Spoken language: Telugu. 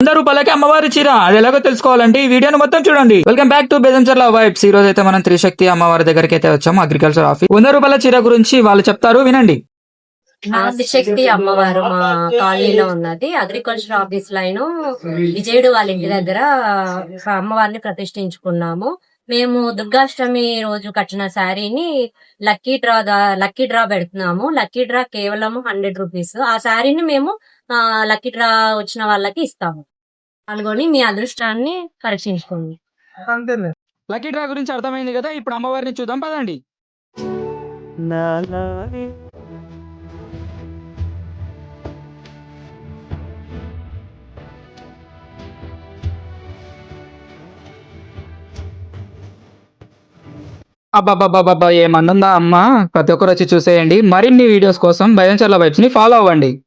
వంద రూపాయలకి అమ్మవారి చీర. అది ఎలాగో తెలుసుకోవాలంటే ఈ వీడియోను మొత్తం చూడండి. Welcome back to Bejancharla vibes ఈ రోజు అయితే మనం త్రిశక్తి అమ్మవారి దగ్గరికి అయితే వచ్చాము. అగ్రికల్చర్ ఆఫీస్ వంద రూపాయల చీర గురించి వాళ్ళు చెప్తారు వినండి. ఆదిశక్తి అమ్మవారు మా కాలనీలో ఉన్నది. అగ్రికల్చర్ ఆఫీస్ లైన్ విజయుడు వాళ్ళ ఇంటి దగ్గర అమ్మవారిని ప్రతిష్ఠించుకున్నాము. మేము దుర్గాష్టమి రోజు కట్టిన శారీని లక్కీ డ్రా లక్కీ డ్రా పెడుతున్నాము. లక్కీ డ్రా కేవలం హండ్రెడ్ రూపీస్. ఆ శారీని మేము ఆ, లక్కీ డ్రా వచ్చిన వాళ్ళకి ఇస్తాము. పాల్గొని మీ అదృష్టాన్ని పరీక్షించుకోండి. లక్కీ డ్రా గురించి అర్థమైంది కదా? ఇప్పుడు అమ్మవారిని చూద్దాం పదండి. అబ్బాబ్బాబ్బా ఏమన్నుందా అమ్మా? ప్రతి ఒక్కరు వచ్చి చూసేయండి. మరిన్ని వీడియోస్ కోసం భయంచర్ల వైబ్స్ని ఫాలో అవ్వండి.